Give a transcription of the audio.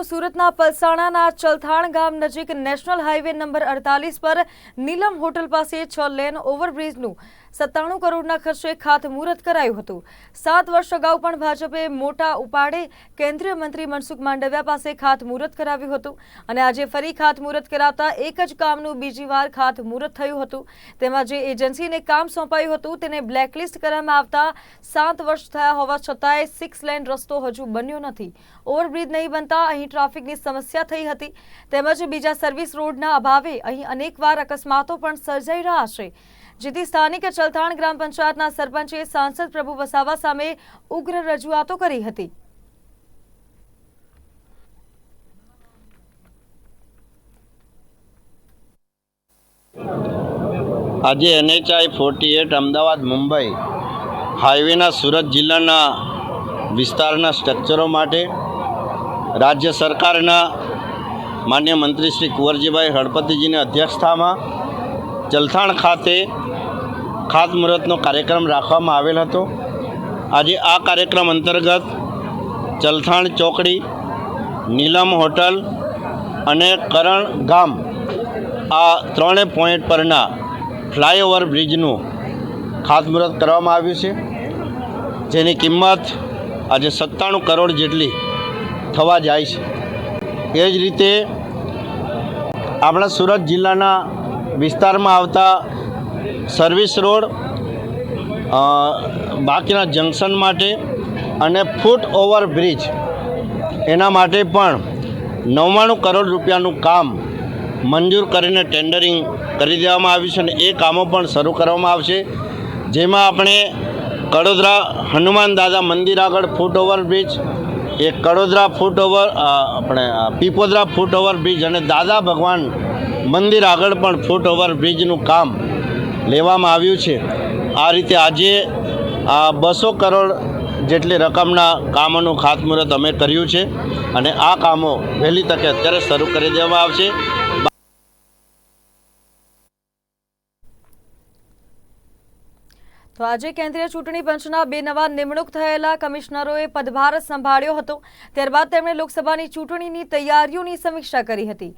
તો સુરતના પલસાણાના ચલથાણ ગામ નજીક નેશનલ હાઈવે નંબર અડતાલીસ પર નીલમ હોટલ પાસે છ લેન ઓવરબ્રિજનું સત્તાણું કરોડના ખર્ચે ખાતમુહૂર્ત કરાયું હતું. સાત વર્ષ અગાઉ પણ ભાજપે મોટા ઉપાડે કેન્દ્રીય મંત્રી મનસુખ માંડવિયા પાસે ખાતમુહૂર્ત કરાવ્યું હતું અને આજે ફરી ખાતમુહૂર્ત કરાવતા એક જ કામનું બીજી વાર ખાતમુહૂર્ત થયું હતું. તેમાં જે એજન્સીને કામ સોંપાયું હતું તેને બ્લેકલિસ્ટ કરવામાં આવતા સાત વર્ષ થયા હોવા છતાંય સિક્સ લેન રસ્તો હજુ બન્યો નથી. ઓવરબ્રિજ નહીં બનતા અહીં ટ્રાફિકની સમસ્યા થઈ હતી. તેમજ બીજા સર્વિસ રોડના અભાવે અહીં અનેકવાર અકસ્માતો પણ સર્જાઈ રહ્યા છે. જેથી સ્થાનિક ચલથાણ ગ્રામ પંચાયતના સરપંચે સાંસદ પ્રભુ વસાવા સામે ઉગ્ર રજૂઆતો કરી હતી. આજે NHI forty eight Ahmedabad Mumbai હાઈવેના Surat જિલ્લાના વિસ્તારના સ્ટ્રક્ચરો માટે રાજ્ય સરકારના માન્ય મંત્રી શ્રી કુંવરજીભાઈ હળપતિજીની અધ્યક્ષતામાં જલથાણ ખાતે ખાતમુહૂર્તનો કાર્યક્રમ રાખવામાં આવેલ હતો. આજે આ કાર્યક્રમ અંતર્ગત જલથાણ ચોકડી, નીલમ હોટલ અને કરણ ગામ આ ત્રણે પોઈન્ટ પરના ફ્લાયઓવર બ્રિજનું ખાતમુહૂર્ત કરવામાં આવ્યું છે. જેની કિંમત આજે સત્તાણું કરોડ જેટલી થવા જાય છે. એ જ રીતે આપણા સુરત જિલ્લાના વિસ્તારમાં આવતા સર્વિસ રોડ બાકીના જંકશન માટે અને ફૂટ ઓવર બ્રિજ એના માટે પણ નવ્વાણું કરોડ રૂપિયાનું કામ મંજૂર કરીને ટેન્ડરિંગ કરી દેવામાં આવ્યું છે અને એ કામો પણ શરૂ કરવામાં આવશે. જેમાં આપણે કડોદરા હનુમાન દાદા મંદિર આગળ ફૂટ ઓવર બ્રિજ એ કડોદરા ફૂટ ઓવર આપણે પીપોદરા ફૂટ ઓવર બ્રિજ અને દાદા ભગવાન મંદિર આગળ પણ ફૂટ ઓવર બ્રિજનું કામ લેવામાં આવ્યું છે. આ રીતે આજે આ બસો કરોડ જેટલી રકમના કામોનું ખાતમુહૂર્ત અમે કર્યું છે અને આ કામો વહેલી તકે અત્યારે શરૂ કરી દેવામાં આવશે. તો આજે કેન્દ્રીય ચૂંટણી પંચના બે નવા નિમણૂક થયેલા કમિશનરોએ પદભાર સંભાળ્યો હતો. ત્યારબાદ તેમણે લોકસભાની ચૂંટણીની તૈયારીઓની સમીક્ષા કરી હતી.